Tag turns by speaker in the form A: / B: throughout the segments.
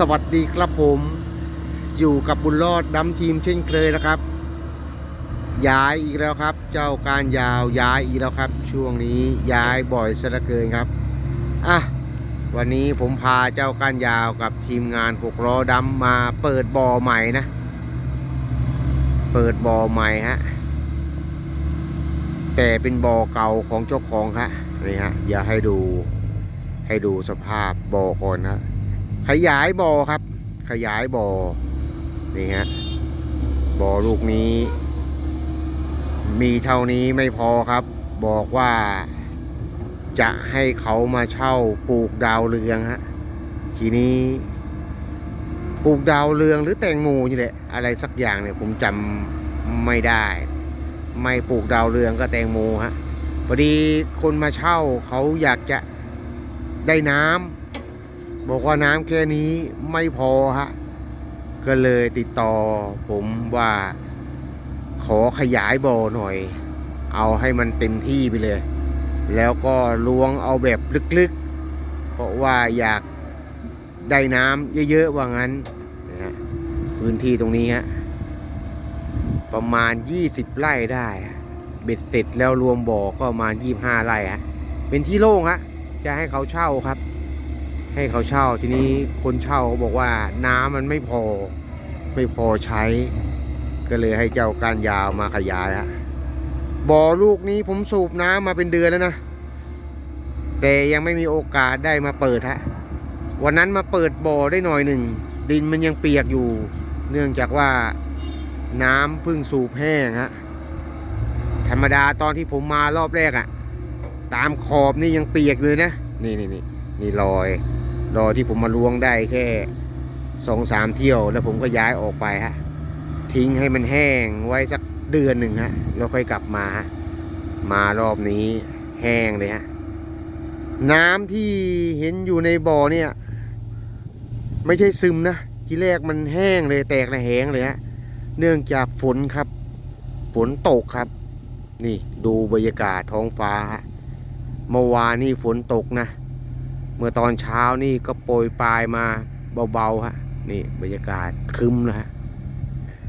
A: สวัสดีครับผมอยู่กับบุญรอดดำทีมเช่นเคยนะครับ ย้ายอีกแล้วครับ เจ้าการยาวย้ายอีกแล้วครับ ช่วงนี้ย้ายบ่อยซะเหลือเกินครับอะวันนี้ผมพาเจ้ากานยาวกับทีมงานหกล้อดำมาเปิดบ่อใหม่นะ เปิดบ่อใหม่ฮะแต่เป็นบ่อเก่าของเจ้าของฮะนี่ฮะอย่าให้ดูให้ดูสภาพบ่อก่อนนะ ขยายบ่อครับ ขยายบ่อนี่ฮะบ่อลูกนี้ มีเท่านี้ไม่พอครับ บอกว่า จะให้เขามาเช่าปลูกดาวเรืองฮะทีนี้ปลูกดาวเรืองหรือแตงโมนี่แหละอะไรสักอย่างเนี่ยผมจำไม่ได้ ไม่ปลูกดาวเรืองก็แตงโมฮะพอดีคนมาเช่าเขาอยากจะได้น้ำ บอกว่าน้ำแค่นี้ไม่พอฮะก็เลยติดต่อ ผมว่าขอขยายบ่อหน่อย เอาให้มันเต็มที่ไปเลย แล้วก็ล้วงเอาแบบลึกๆ เพราะว่าอยากได้น้ำเยอะๆว่างั้นนะพื้นที่ตรงนี้ฮะประมาณ 20 ไร่ได้เบ็ดเสร็จแล้วรวมบ่อก็ประมาณ 25 ไร่ฮะเป็นที่โล่งฮะจะให้เขาเช่าครับ ให้เขาเช่าทีนี้คนเช่าบอกว่าน้ำมันไม่พอไม่พอใช้ ก็เลยให้เจ้าการยาวมาขยายฮะบ่อลูกนี้ผมสูบน้ำมาเป็นเดือนแล้วนะแต่ยังไม่มีโอกาสได้มาเปิดฮะวันนั้นมาเปิดบ่อได้หน่อยหนึ่ง ดินมันยังเปียกอยู่ เนื่องจากว่าน้ำเพิ่งสูบแห้งฮะธรรมดาตอนที่ผมมารอบแรกอะตามขอบนี่ยังเปียกเลยนะ นี่นี่นี่นี่รอย รอที่ผมมาล้วงได้แค่สองสามเที่ยว แล้วผมก็ย้ายออกไปฮะทิ้งให้มันแห้งไว้สักเดือนหนึ่งฮะแล้วค่อยกลับมา มารอบนี้แห้งเลยฮะน้ำที่เห็นอยู่ในบ่อเนี่ย ไม่ใช่ซึมนะทีแรกมันแห้งเลยแตกระแหงเลยฮะเนื่องจากฝนครับ ฝนตกครับ นี่ดูบรรยากาศท้องฟ้าเมื่อวานนี่ฝนตกนะ เมื่อตอนเช้านี่ก็โปรยปลายมาเบาๆฮะนี่บรรยากาศคึมนะฮะ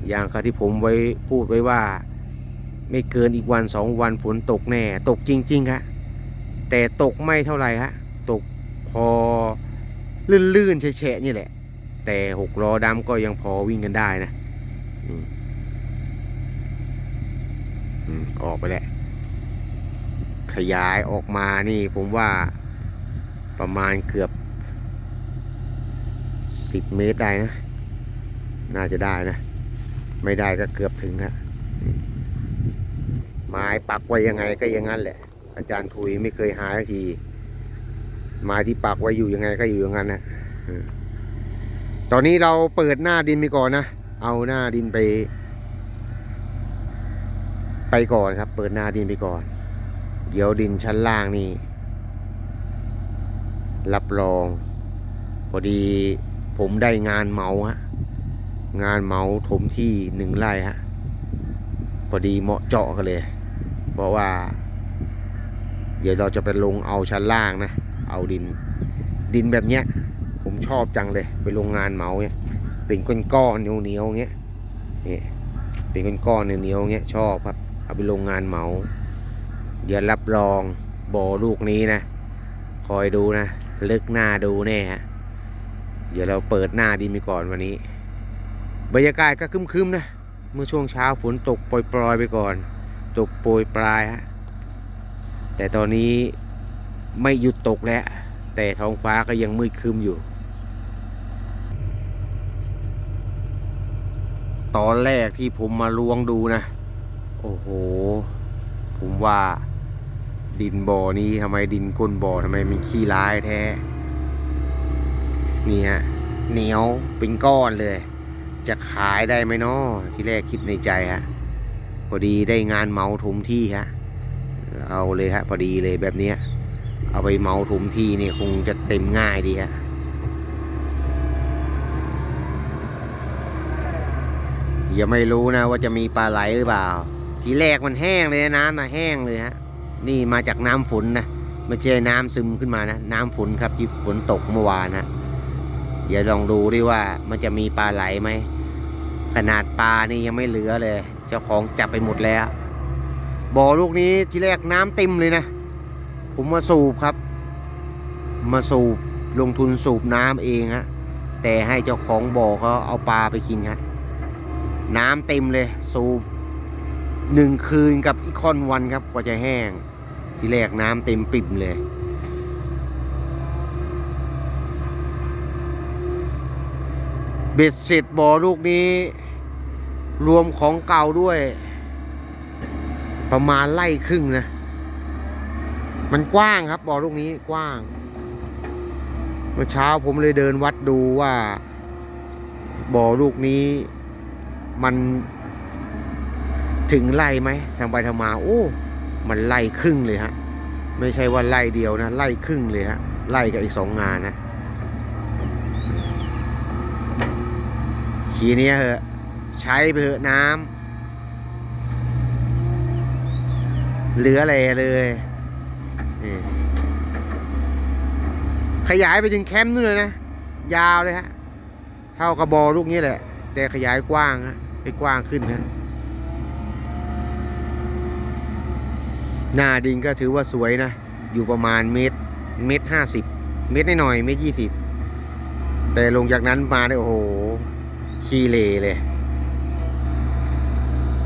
A: อย่างที่ผมไว้พูดไว้ว่า ไม่เกินอีกวันสองวันฝนตกแน่ ตกจริงๆฮะแต่ตกไม่เท่าไหร่ฮะตกพอลื่นๆแฉะนี่แหละ แต่หกล้อดำก็ยังพอวิ่งกันได้นะอืมอออกไปแล้วขยายออกมานี่ผมว่า ประมาณเกือบสิบเมตรได้นะ น่าจะได้นะ ไม่ได้ก็เกือบถึงฮะไม้ปักไว้ยังไงก็อย่างนั้นแหละ อาจารย์ทุยไม่เคยหาสักทีไม้ที่ปักไว้อยู่ยังไงก็อยู่อย่างนั้นนะตอนนี้เราเปิดหน้าดินไปก่อนนะ เอาหน้าดินไป ไปก่อนครับ เปิดหน้าดินไปก่อน เดี๋ยวดินชั้นล่างนี่ รับรอง พอดีผมได้งานเมาฮะงานเมาถมที่หนึ่งไร่ฮะพอดีเหมาะเจาะกันเลย เพราะว่า เดี๋ยวเราจะไปลงเอาชั้นล่างนะ เอาดิน ดินแบบเนี้ย ผมชอบจังเลย ไปลงงานเมาเนี่ย เป็นก้อนๆเหนียวๆเงี้ยนี่เป็นก้อนๆเหนียวๆเงี้ยชอบครับ เอาไปลงงานเมา เดี๋ยวรับรองบ่อลูกนี้นะ คอยดูนะ ลึกหน้าดูแน่ฮะ เดี๋ยวเราเปิดหน้าดินไปก่อนวันนี้ บรรยากาศก็คึมๆนะ เมื่อช่วงเช้าฝนตกโปรยๆไปก่อน ตกโปรยปลายฮะ แต่ตอนนี้ไม่หยุดตกแล้ว แต่ท้องฟ้าก็ยังมืดคึมอยู่ ตอนแรกที่ผมมาลวงดูนะ โอ้โห ผมว่า ดินบ่อนี้ทำไมดินก้นบ่อทำไมมันขี้ร้ายแท้ นี่ฮะเหนียวเป็นก้อนเลย จะขายได้ไหมเนาะที่แรกคิดในใจฮะพอดีได้งานเมาถมที่ฮะเอาเลยฮะพอดีเลยแบบเนี้ยเอาไปเมาถมที่นี่คงจะเต็มง่ายดีฮะยังไม่รู้นะว่าจะมีปลาไหลหรือเปล่า ทีแรกมันแห้งเลยนะน้ำนะแห้งเลยฮะ นี่มาจากน้ำฝนนะไม่ใช่น้ำซึมขึ้นมานะ น้ำฝนครับที่ฝนตกเมื่อวานนะเดี๋ยวลองดูดิว่ามันจะมีปลาไหลไหมขนาดปลานี่ยังไม่เหลือเลย เจ้าของจับไปหมดแล้วบ่อลูกนี้ที่แรกน้ำเต็มเลยนะ ผมมาสูบครับ มาสูบลงทุนสูบน้ำเองฮะแต่ให้เจ้าของบ่อเขาเอาปลาไปกินฮะน้ำเต็มเลย สูบหนึ่งคืนกับอีกคอนวันครับกว่าจะแห้ง ที่แรกน้ำเต็มปิ่มเลย เบ็ดเสร็จบ่อลูกนี้ รวมของเก่าด้วย ประมาณไล่ครึ่งนะ มันกว้างครับบ่อลูกนี้กว้าง เมื่อเช้าผมเลยเดินวัดดูว่า บ่อลูกนี้มันถึงไล่ไหมทางไปทางมา โอ้ มันไล่ครึ่งเลยฮะ ไม่ใช่ว่าไล่เดียวนะ ไล่ครึ่งเลยฮะ ไล่กับอีกสองงานนะขีเนี้ยเหอะ ใช้ไปเถอะน้ำเหลืออะไรเลยนี่ขยายไปถึงแคมป์นู่นเลยนะ ยาวเลยฮะ เท่ากับบอลูกนี้แหละ แต่ขยายกว้างฮะ ไปกว้างขึ้นฮะ หน้าดินก็ถือว่าสวยนะ อยู่ประมาณเมตรเมตรห้าสิบเมตรหน่อยเมตรยี่สิบแต่ลงจากนั้นมาเนี่ยโอ้โหขี้เลเลย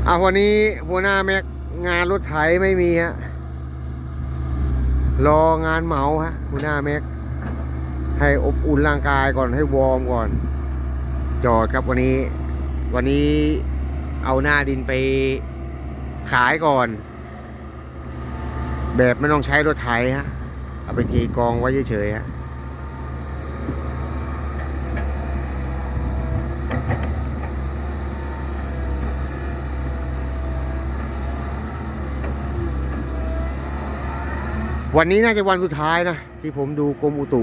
A: เอาวันนี้หัวหน้าแม็กงานรถไถไม่มีฮะรองานเหมาฮะหัวหน้าแม็ก ให้อบอุ่นร่างกายก่อนให้วอร์มก่อน จอดครับวันนี้ วันนี้เอาหน้าดินไปขายก่อน แบบไม่ต้องใช้รถไถฮะ เอาไปเทกองไว้เฉยๆฮะวันนี้น่าจะวันสุดท้ายนะ ที่ผมดูกรมอุตุ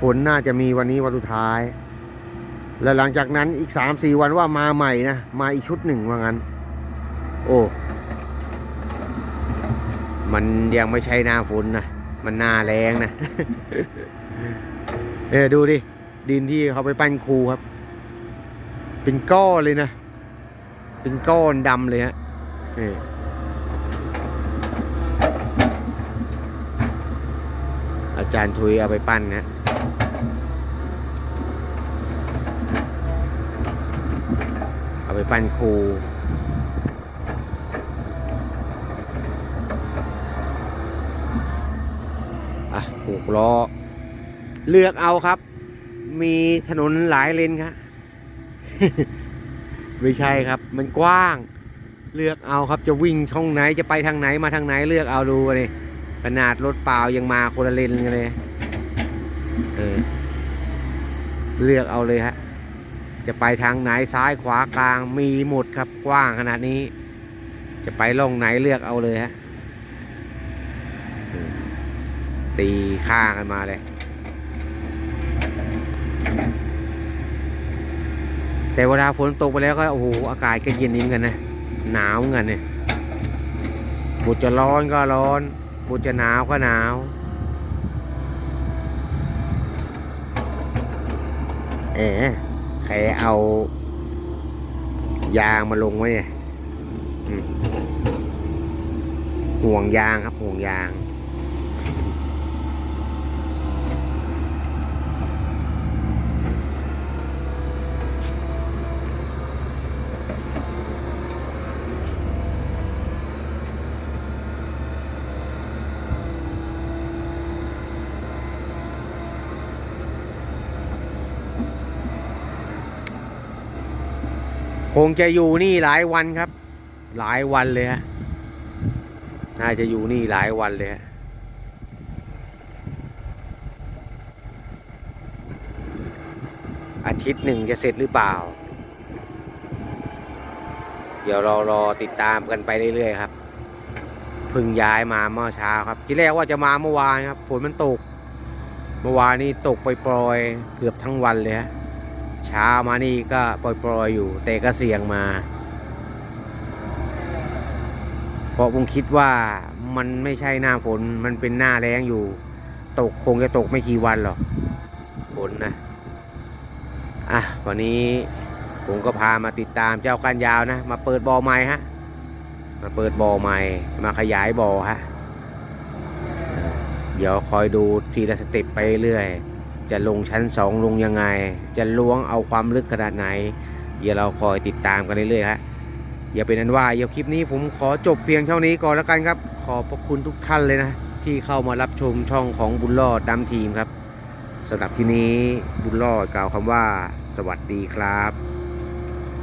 A: ฝนน่าจะมีวันนี้วันสุดท้าย และหลังจากนั้นอีกสามสี่วันว่ามาใหม่นะ มาอีกชุดหนึ่งว่างั้น โอ้ มันยังไม่ใช่หน้าฝนนะ มันหน้าแรงนะเออดูดิ ดินที่เขาไปปั้นครูครับ เป็นก้อนเลยนะ เป็นก้อนดำเลยฮะนี่อาจารย์ทุยเอาไปปั้นนะเอาไปปั้นครู อะผูกล้อ เลือกเอาครับ มีถนนหลายเลนครับไม่ใช่ครับ มันกว้าง เลือกเอาครับจะวิ่งช่องไหนจะไปทางไหนมาทางไหนเลือกเอาดูเลยขนาดรถเปล่ายังมาคนละเลนกันเลยเออเลือกเอาเลยฮะ จะไปทางไหนซ้ายขวากลางมีหมดครับกว้างขนาดนี้ จะไปล่องไหนเลือกเอาเลยฮะเออ ตีข้างกันมาเลย แต่เวลาฝนตกไปแล้วก็โอ้โหอากาศก็เย็นนิ่มกันนะ หนาวเหมือนกันเนี่ยบุจะร้อนก็ร้อน บุจะหนาวก็หนาว เอ๋ใครเอา ยางมาลงไว้เนี่ยห่วงยางครับห่วงยาง คงจะอยู่นี่หลายวันครับ หลายวันเลยฮะน่าจะอยู่นี่หลายวันเลยฮะอาทิตย์หนึ่งจะเสร็จหรือเปล่า เดี๋ยวเรารอติดตามกันไปเรื่อยๆครับพึ่งย้ายมาเมื่อเช้าครับ ที่แรกว่าจะมาเมื่อวานครับฝนมันตก เมื่อวานนี้ตกปล่อยๆเกือบทั้งวันเลยฮะ เช้ามานี่ก็ปล่อยๆอยู่ แต่ก็เสี่ยงมา เพราะผมคิดว่ามันไม่ใช่หน้าฝนมันเป็นหน้าแรงอยู่ ตกคงจะตกไม่กี่วันหรอกฝนนะอะวันนี้ผมก็พามาติดตามเจ้าก้านยาวนะ มาเปิดบ่อใหม่ฮะ มาเปิดบ่อใหม่ มาขยายบ่อฮะ เดี๋ยวคอยดูทีละสเต็ปไปเรื่อย จะลงชั้นสองลงยังไง จะล้วงเอาความลึกขนาดไหน เดี๋ยวเราคอยติดตามกันเรื่อยๆฮะอย่าเป็นนั้นว่าเดี๋ยวคลิปนี้ผมขอจบเพียงเท่านี้ก่อนแล้วกันครับ ขอบพระคุณทุกท่านเลยนะ ที่เข้ามารับชมช่องของบุญรอดดำทีมครับสำหรับที่นี้บุญรอดกล่าวคำว่า สวัสดีครับ